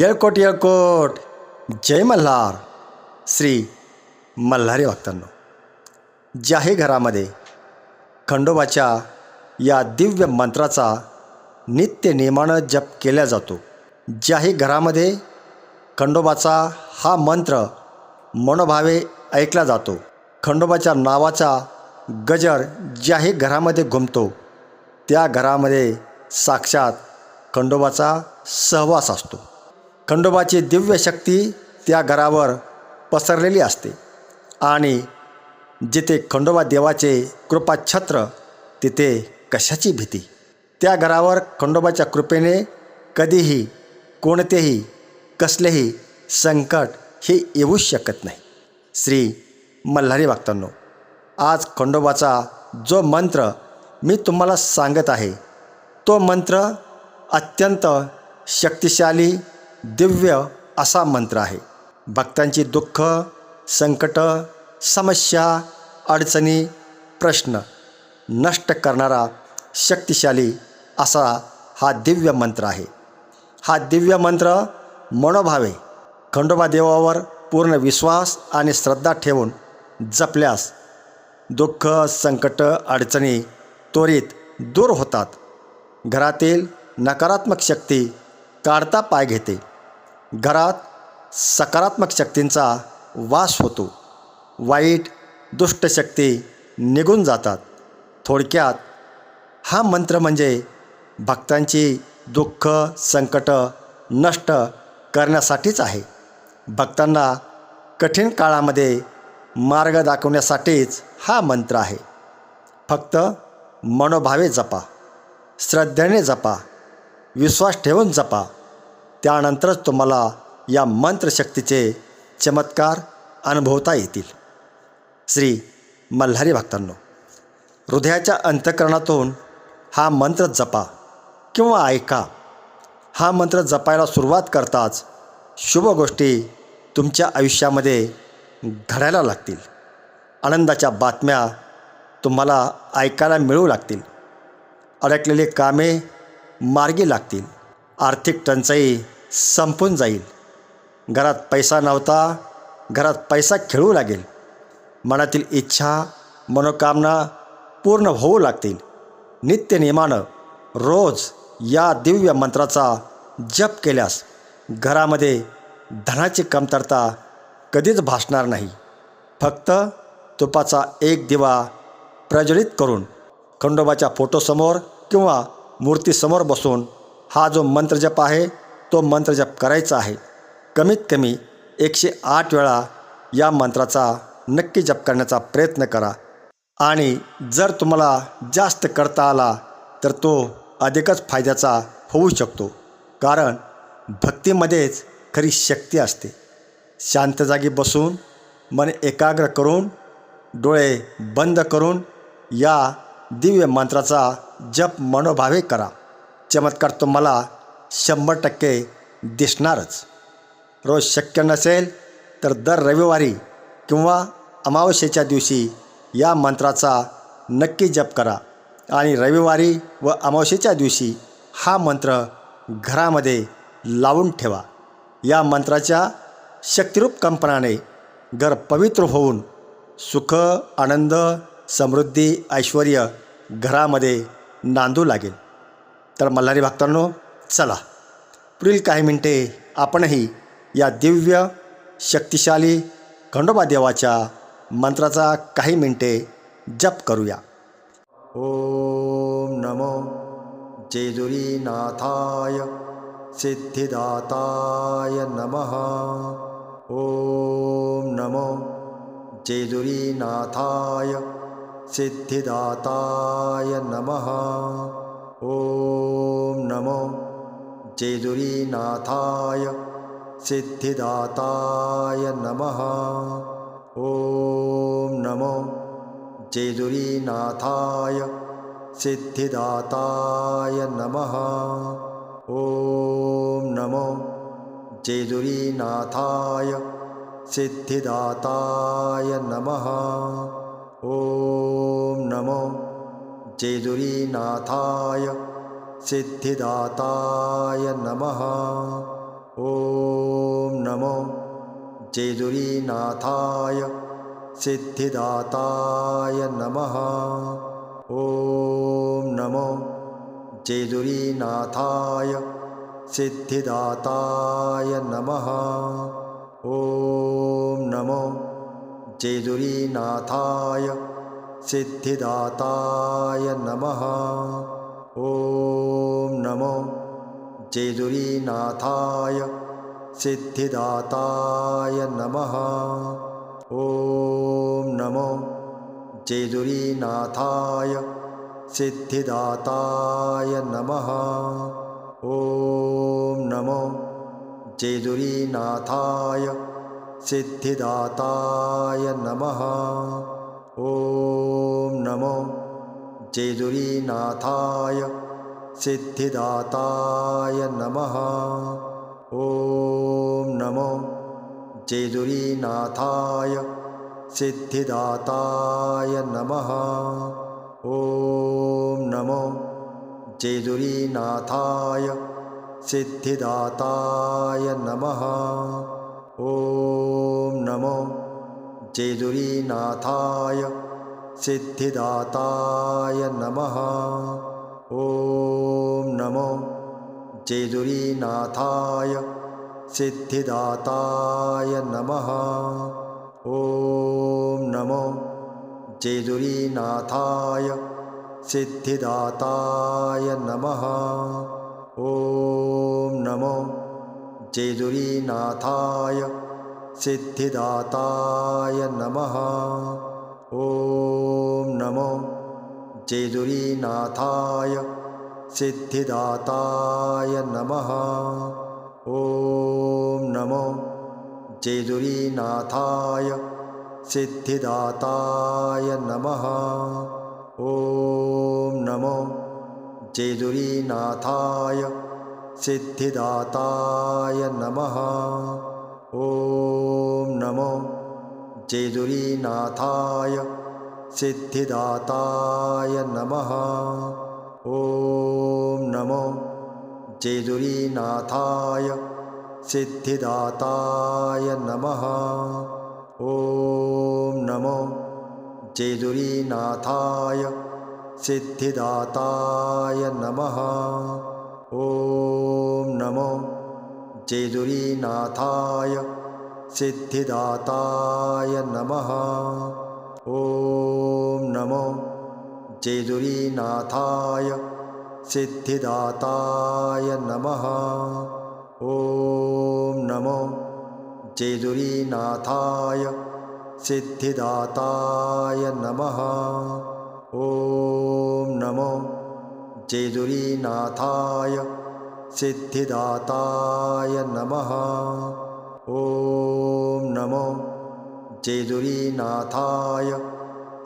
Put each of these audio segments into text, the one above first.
येळकोट येळकोट जय मल्हार। श्री मल्हारी भक्तांनो ज्याही घरामध्ये खंडोबाच्या या दिव्य मंत्राचा नित्य नियमानं जप केला जातो. ज्याही घरामध्ये खंडोबाचा हा मंत्र मनोभावे ऐकला जातो. खंडोबाच्या नावाचा गजर ज्याही घरामध्ये घुमतो. त्या घरामध्ये साक्षात खंडोबाचा सहवास असतो. खंडोबाची दिव्य शक्ती त्या घरावर पसरलेली असते. आणि जिथे खंडोबा देवाचे कृपाछत्र तिथे कशाची भीती? त्या घरावर खंडोबाच्या कृपेने कधीही कोणतेही कसलेही संकट हे येऊच शकत नाही. श्री मल्हारी वागतांनो आज खंडोबाचा जो मंत्र मी तुम्हाला सांगत आहे तो मंत्र अत्यंत शक्तिशाली दिव्य असा मंत्र आहे. भक्तांची दुःख संकट समस्या अडचणी प्रश्न नष्ट करणारा शक्तिशाली असा हा दिव्य मंत्र आहे. हा दिव्य मंत्र मनोभावे खंडोबा देवावर पूर्ण विश्वास आणि श्रद्धा ठेवून जपल्यास दुःख संकट अडचणी त्वरित दूर होतात. घरातील नकारात्मक शक्ती काढता पाय घेते. घरात सकारात्मक शक्तींचा वास होतो. वाईट दुष्ट शक्ती निघून जातात. थोडक्यात हा मंत्र म्हणजे भक्तांची दुःख संकट नष्ट करण्यासाठीच आहे. भक्तांना कठीण काळामध्ये मार्ग दाखवण्यासाठीच हा मंत्र आहे. फक्त मनोभावे जपा श्रद्धेने जपा विश्वास ठेवून जपा. त्यानंतरच तुम्हाला या मंत्रशक्तीचे चमत्कार अनुभवता येतील. श्री मल्हारी भक्तांनो हृदयाच्या अंतकरणातून हा मंत्र जपा किंवा ऐका. हा मंत्र जपायला सुरुवात करताच शुभ गोष्टी तुमच्या आयुष्यामध्ये घडायला लागतील. आनंदाच्या बातम्या तुम्हाला ऐकायला मिळू लागतील. अडकलेली कामे मार्गी लागतील. आर्थिक टंचाई संपून जाईल. घरात पैसा नव्हता घरात पैसा खेळू लागेल. मनातील इच्छा मनोकामना पूर्ण होऊ लागतील. नित्यनियमानं रोज या दिव्य मंत्राचा जप केल्यास घरामध्ये धनाची कमतरता कधीच भासणार नाही. फक्त तुपाचा एक दिवा प्रज्वलित करून खंडोबाच्या फोटोसमोर किंवा मूर्तीसमोर बसून हा जो मंत्रजप आहे तो मंत्रजप करायचा आहे. कमीत कमी एकशे आठ वेळा या मंत्राचा नक्की जप करण्याचा प्रयत्न करा. आणि जर तुम्हाला जास्त करता आला तर तो अधिकच फायद्याचा होऊ शकतो. कारण भक्तीमध्येच खरी शक्ती असते. शांत जागी बसून मन एकाग्र करून डोळे बंद करून या दिव्य मंत्राचा जप मनोभावे करा. चमत्कार तुम्हाला शंभर टक्के दिसणारच. रोज शक्य नसेल तर दर रविवारी किंवा अमावस्येच्या दिवशी या मंत्राचा नक्की जप करा. आणि रविवारी व अमावस्येच्या दिवशी हा मंत्र घरामध्ये लावून ठेवा. या मंत्राच्या शक्तिरूप कंपनाने घर पवित्र होऊन सुख आनंद समृद्धी ऐश्वर घरामध्ये नांदू लागेल. तर मल्हारी भक्तांनो चला. पुढील काही मिनटे आपणही या दिव्य, शक्तिशाली खंडोबा देवाच्या मंत्राचा काही मिनटे जप करूया. ओम नमो जेजुरीनाथाय सिद्धिदाताय नमः. ओम नमो जेजुरीनाथाय सिद्धिदाताय नमः. ओम नमो जेजुरीनाथाय सिद्धिदाताय नमः। ओम नमो जेजुरीनाथाय सिद्धिदाताय नमः। ओम नमो जेजुरीनाथाय सिद्धिदाताय नमः। ओम नमो जेजुरीनाथाय सिद्धिदाताय नमः। ॐ नमो जेदुरीनाथाय सिद्धिदाताय नमः। ॐ नमो जेदुरीनाथाय सिद्धिदाताय नमः। ॐ नमो जेदुरीनाथाय सिद्धिदाताय नमः। ॐ नमो जेदुरीनाथाय सिद्धिदाताय नमः। ॐ नमो जेदुरीनाथाय सिद्धिदाताय नमः। ॐ नमो जेदुरीनाथाय सिद्धिदाताय नमः ॐ नमो जेदुरीनाथाय सिद्धिदाताय नमः। ॐ नमो जेदुरीनाथाय सिद्धिदाताय नमः। ॐ नमो जेदुरीनाथाय सिद्धिदाताय नमः। ॐ नमो जेदुरीनाथाय सिद्धिदाताय नमः। ॐ नमो जेदुरीनाथाय सिद्धिदाताय नमः। ॐ नमो जेदुरीनाथाय सिद्धिदाताय नमः। ॐ नमो जेदुरीनाथाय सिद्धिदाताय नमः। ॐ नमो जेदुरीनाथाय सिद्धिदाताय नमः। ॐ नमो जेदुरीनाथाय सिद्धिदाताय नमः। ॐ नमो जेदुरीनाथाय सिद्धिदाताय नमः ॐ नमो जेदुरीनाथाय सिद्धिदाताय नमः। ॐ नमो जेदुरीनाथाय सिद्धिदाताय नमः। ॐ नमो जेदुरीनाथाय सिद्धिदाताय नमः। ॐ नमो जेदुरीनाथाय सिद्धिदाताय नमः। ॐ नमो जेदुरीनाथाय सिद्धिदाताय नमः। ॐ नमो जेदुरीनाथाय सिद्धिदाताय नमः। ॐ नमो जेदुरीनाथाय सिद्धिदाताय नमः। ॐ नमो जेदुरीनाथाय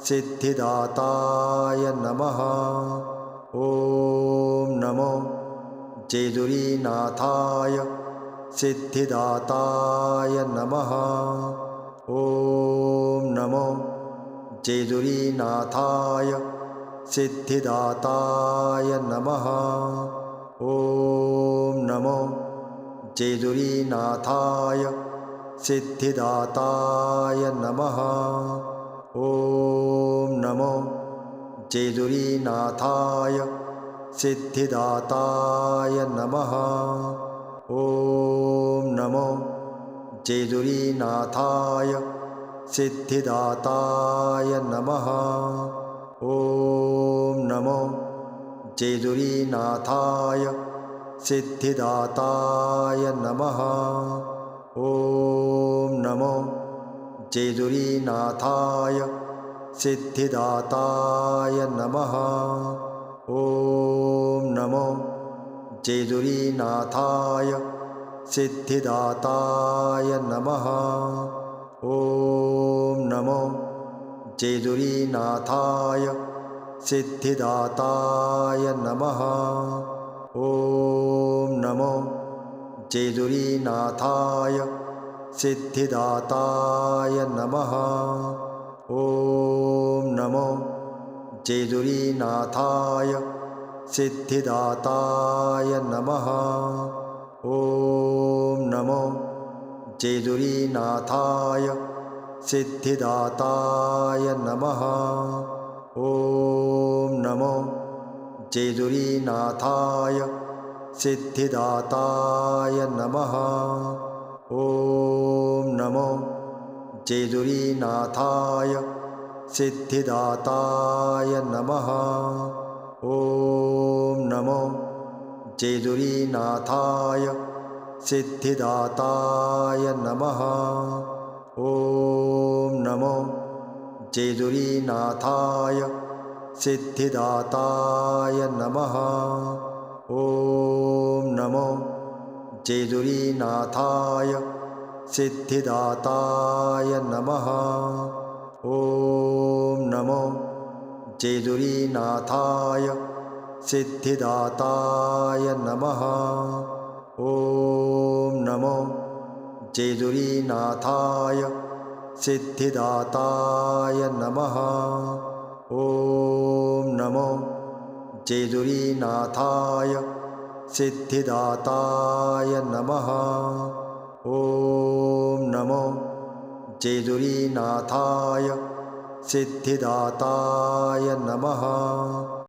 सिद्धिदाताय नमः। ॐ नमो जेदुरीनाथाय सिद्धिदाताय नमः। ॐ नमो जेदुरीनाथाय सिद्धिदाताय नमः ॐ नमो जेदुरीनाथाय सिद्धिदाताय नमः। ॐ नमो जेदुरीनाथाय सिद्धिदाताय नमः। ॐ नमो जेदुरीनाथाय सिद्धिदाताय नमः। ॐ नमो जेदुरीनाथाय सिद्धिदाताय नमः। ॐ नमो जेदुरीनाथाय सिद्धिदाताय नमः। ॐ नमो जेदुरीनाथाय सिद्धिदाताय नमः। ॐ नमो जेदुरीनाथाय सिद्धिदाताय नमः। ॐ नमो जेदुरीनाथाय सिद्धिदाताय नमः। ॐ नमो जेदुरीनाथाय सिद्धिदाताय नमः। ॐ नमो जेदुरीनाथाय सिद्धिदाताय नमः ॐ नमो जेदुरीनाथाय सिद्धिदाताय नमः। ॐ नमो जेदुरीनाथाय सिद्धिदाताय नमः। ॐ नमो जेदुरीनाथाय सिद्धिदाताय नमः। ॐ नमो जेदुरीनाथाय सिद्धिदाताय नमः। ॐ नमो जेदुरीनाथाय सिद्धिदाताय नमः। ॐ नमो जेदुरीनाथाय सिद्धिदाताय नमः। ॐ नमो जेदुरीनाथाय सिद्धिदाताय नमः। ॐ नमो जेदुरीनाथाय सिद्धिदाताय नमः। ॐ नमो जेदुरीनाथाय सिद्धिदाताय नमः